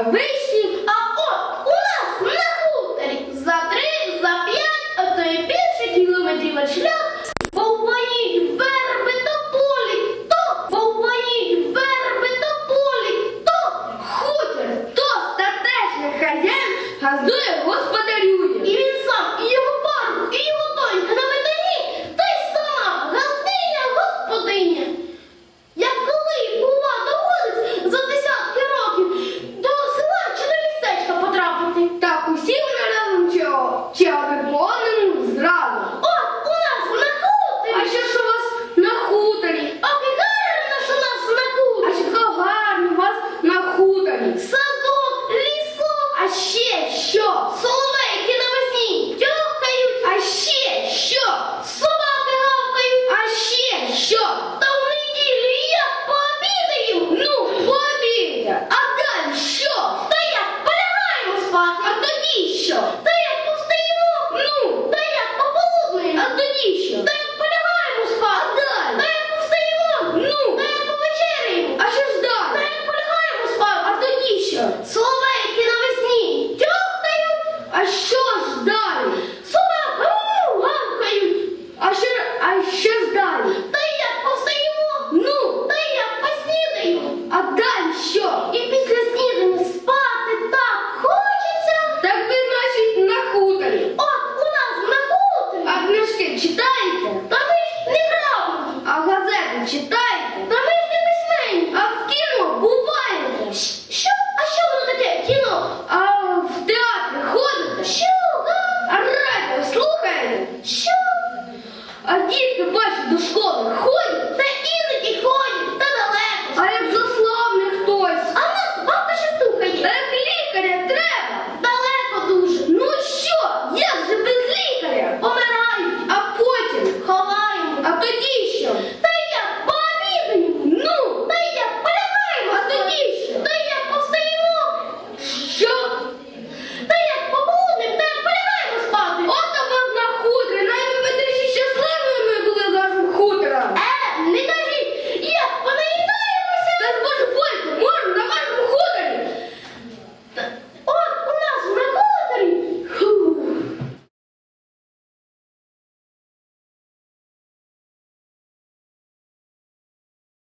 вищі, А от у нас на хуторі за три, за п'ять, а то й більше кілометрів шлях. Повваніть верби тополі, то повваніть верби тополі, то хутір, то статечний хазяїн газує господарює. І він сам, і його парубок, і його донька на метані, та й сама газдиня господиня. Як коли бува доводить за десятки років до села чи до містечка потрапити. Так усі вони разом чого? Чи аби по одному зразу? От у нас на хуторі. А що ж у вас на хуторі? Ох, і гарно, що нас на хуторі. А що гарно у вас на хуторі? Садок, лісок, А ще що? соловейки навесні тьохкають, А ще що? собаки гавкають, А ще що? та в неділю як пообідаємо. Ну, пообідя. А далі що? Та як полягаємо спати, А тоді що? та як повстаємо, Ну, та як пополуднуємо, а тоді що? та як полягаємо спати, А далі? та як повстаємо, Ну, та як повечеряємо, а що ж та далі? як полягаємо спати, А тоді що? соловейки навесні тьохкають, А що ж далі? Собака гавкають, А що, а що ж далі? та як повстаємо, Ну, та як поснідаю. а далі що? А тоді що? Та я пообідаю. Ну, та я полягаємо. А тоді що? Та я повстаємо. Що? Та я побудемо, та я полягаємо спати. От вас на хутрі. Навіть ви трішки щасливими були за хутора. Е, не кажіть, я понаїдаємося. Та збожу фольку, можу на вашому хуторі. Та...